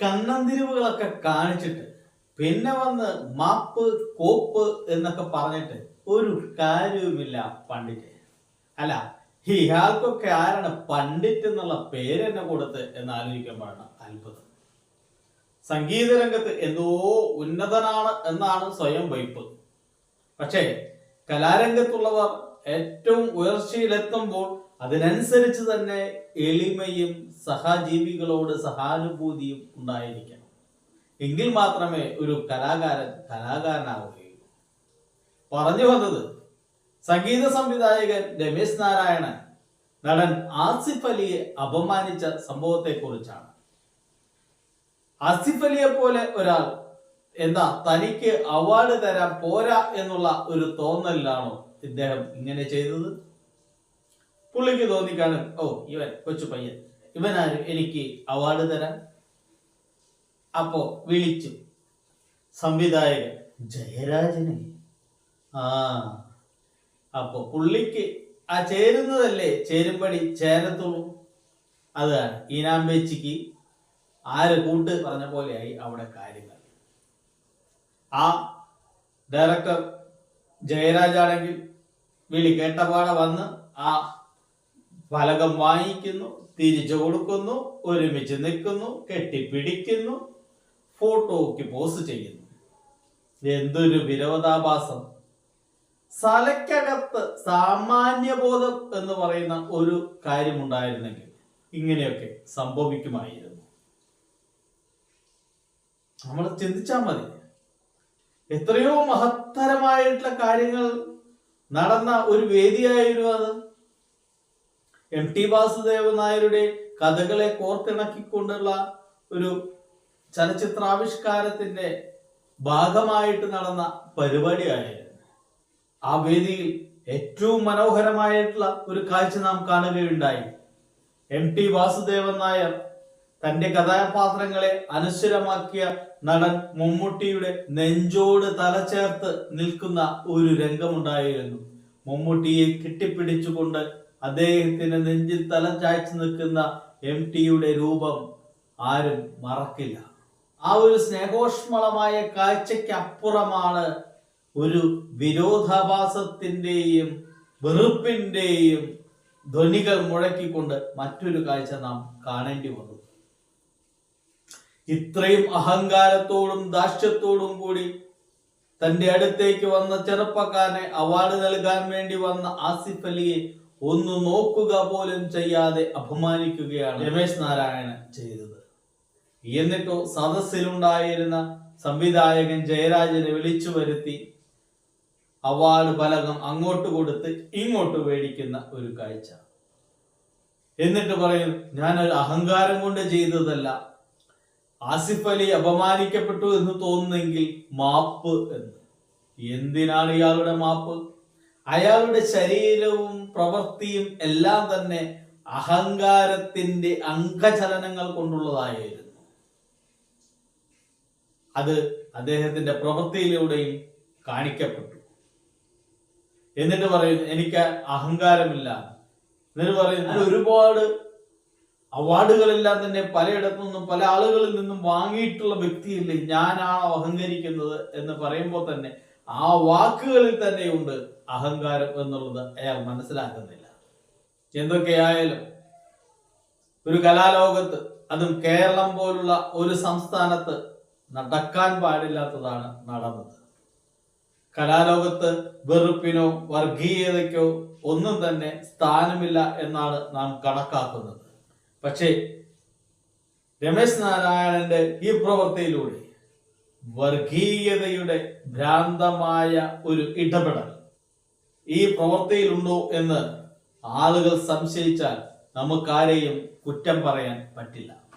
കണ്ണന്തിരിവുകളൊക്കെ കാണിച്ചിട്ട് പിന്നെ വന്ന് മാപ്പ് കോപ്പ് എന്നൊക്കെ പറഞ്ഞിട്ട് ഒരു കാര്യവുമില്ല പണ്ഡിറ്റ്. അല്ല ഇയാൾക്കൊക്കെ ആരാണ് പണ്ഡിറ്റ് എന്നുള്ള പേര് എന്നെ കൊടുത്ത് എന്ന് ആലോചിക്കുമ്പോഴാണ് അത്ഭുതം. സംഗീത രംഗത്ത് എന്തോ ഉന്നതനാണ് എന്നാണ് സ്വയം വയ്പ് പക്ഷേ കലാരംഗത്തുള്ളവർ ഏറ്റവും ഉയർച്ചയിലെത്തുമ്പോൾ അതിനനുസരിച്ച് തന്നെ എളിമയും സഹജീവികളോട് സഹാനുഭൂതിയും ഉണ്ടായിരിക്കണം. എങ്കിൽ മാത്രമേ ഒരു കലാകാരൻ കലാകാരനാവുകയുള്ളൂ. പറഞ്ഞു വന്നത് സംഗീത സംവിധായകൻ രമേശ് നാരായണൻ. നടൻ ആസിഫ് അലിയെ അപമാനിച്ച സംഭവത്തെ കുറിച്ചാണ് ആസിഫ് അലിയെ പോലെ ഒരാൾ എന്താ തനിക്ക് അവാർഡ് തരാൻ പോരാ എന്നുള്ള ഒരു തോന്നലിലാണോ ഇദ്ദേഹം ഇങ്ങനെ ചെയ്തത്? പുള്ളിക്ക് തോന്നിക്കാണ് ഓ ഇവൻ കൊച്ചു പയ്യൻ. ഇവനാരും? എനിക്ക് അവാർഡ് തരാൻ. അപ്പോ വിളിച്ചു സംവിധായകൻ ജയരാജനെ. ആ അപ്പോ പുള്ളിക്ക് ആ ചേരുന്നതല്ലേ ചേരുമ്പടി ചേരത്തുള്ളൂ. അതാണ് ഈനാമ്പേച്ചിക്ക് ആര് കൂട്ട് പറഞ്ഞ പോലെയായി അവിടെ കാര്യങ്ങൾ. ആ ഡയറക്ടർ ജയരാജാണെങ്കിൽ വിളി കേട്ടപാടെ വന്ന് ആ ഫലകം വാങ്ങിക്കുന്നു തിരിച്ചു കൊടുക്കുന്നു ഒരുമിച്ച് നിൽക്കുന്നു കെട്ടിപ്പിടിക്കുന്നു ഫോട്ടോയ്ക്ക് പോസ്റ്റ് ചെയ്യുന്നു. എന്തൊരു വിരോധാഭാസം. സ്ഥലക്കകത്ത് സാമാന്യബോധം എന്ന് പറയുന്ന ഒരു കാര്യമുണ്ടായിരുന്നെങ്കിൽ ഇങ്ങനെയൊക്കെ സംഭവിക്കുമായിരുന്നു. നമ്മൾ ചിന്തിച്ചാൽ മതി. എത്രയോ മഹത്തരമായിട്ടുള്ള കാര്യങ്ങൾ നടന്ന ഒരു വേദിയായിരുന്നു അത്. എം ടി വാസുദേവ നായരുടെ കഥകളെ കോർത്തിണക്കിക്കൊണ്ടുള്ള ഒരു ചലച്ചിത്രാവിഷ്കാരത്തിന്റെ ഭാഗമായിട്ട് നടന്ന പരിപാടിയായിരുന്നു. ആ വേദിയിൽ ഏറ്റവും മനോഹരമായിട്ടുള്ള ഒരു കാഴ്ച നാം കാണുകയുണ്ടായി. എം ടി വാസുദേവൻ നായർ തന്റെ കഥാപാത്രങ്ങളെ അനശ്വരമാക്കിയ നടൻ മമ്മൂട്ടിയുടെ നെഞ്ചോട് തലചേർത്ത് നിൽക്കുന്ന ഒരു രംഗമുണ്ടായിരുന്നു. മമ്മൂട്ടിയെ കെട്ടിപ്പിടിച്ചുകൊണ്ട് അദ്ദേഹത്തിന്റെ നെഞ്ചിൽ തല ചായച്ചു നിൽക്കുന്ന എം ടിയുടെ രൂപം ആരും മറക്കില്ല. ആ ഒരു സ്നേഹോഷ്മളമായ കാഴ്ചയ്ക്ക് അപ്പുറമാണ് ഒരു വിരോധാഭാസത്തിന്റെയും വെറുപ്പിന്റെയും ധ്വനികൾ മുഴക്കിക്കൊണ്ട് മറ്റൊരു കാഴ്ച നാം കാണേണ്ടി വന്നു. ഇത്രയും അഹങ്കാരത്തോടും ദാഷ്ട്യത്തോടും കൂടി തന്റെ അടുത്തേക്ക് വന്ന ചെറുപ്പക്കാരനെ അവാർഡ് നൽകാൻ വേണ്ടി വന്ന ആസിഫ് അലിയെ ഒന്ന് നോക്കുക പോലും ചെയ്യാതെ അപമാനിക്കുകയാണ് രമേശ് നാരായണൻ ചെയ്തത്. എന്നിട്ടോ സദസ്സിലുണ്ടായിരുന്ന സംവിധായകൻ ജയരാജനെ വിളിച്ചു വരുത്തി അവാർഡ് ഫലകം അങ്ങോട്ട് കൊടുത്ത് ഇങ്ങോട്ട് മേടിക്കുന്ന ഒരു കാഴ്ച. എന്നിട്ട് പറയും ഞാൻ ഒരു അഹങ്കാരം കൊണ്ട് ചെയ്തതല്ല. ആസിഫ് അലി അപമാനിക്കപ്പെട്ടു എന്ന് തോന്നുന്നെങ്കിൽ മാപ്പ് എന്ന്. എന്തിനാണ് ഇയാളുടെ മാപ്പ്? അയാളുടെ ശരീരവും പ്രവൃത്തിയും എല്ലാം തന്നെ അഹങ്കാരത്തിന്റെ അംഗചലനങ്ങൾ കൊണ്ടുള്ളതായിരുന്നു. അത് അദ്ദേഹത്തിന്റെ പ്രവൃത്തിയിലൂടെയും കാണിക്കപ്പെട്ടു. എന്നിട്ട് പറയുന്നു എനിക്ക് അഹങ്കാരമില്ല. എന്നിട്ട് പറയുന്നു "ഞാൻ ഒരുപാട് അവാർഡുകളെല്ലാം തന്നെ പലയിടത്തു നിന്നും പല ആളുകളിൽ നിന്നും വാങ്ങിയിട്ടുള്ള വ്യക്തിയില്ലേ ഞാനാണോ അഹങ്കരിക്കുന്നത് എന്ന് പറയുമ്പോൾ തന്നെ ആ വാക്കുകളിൽ തന്നെയുണ്ട് അഹങ്കാരം എന്നുള്ളത് അയാൾ മനസ്സിലാക്കുന്നില്ല. എന്തൊക്കെയായാലും ഒരു കലാലോകത്ത് അതും കേരളം പോലുള്ള ഒരു സംസ്ഥാനത്ത് നടക്കാൻ പാടില്ലാത്തതാണ് നടന്നത്. കലാലോകത്ത് വെറുപ്പിനോ വർഗീയതയ്ക്കോ ഒന്നും തന്നെ സ്ഥാനമില്ല എന്നാണ് നാം കണക്കാക്കുന്നത്. പക്ഷേ രമേശ് നാരായണന്റെ ഈ പ്രവൃത്തിയിലൂടെ വർഗീയതയുടെ ഭ്രാന്തമായ ഒരു ഇടപെടൽ. ഈ പ്രവൃത്തിയിലുണ്ടോ എന്ന് ആളുകൾ സംശയിച്ചാൽ നമുക്കാരെയും കുറ്റം പറയാൻ പറ്റില്ല.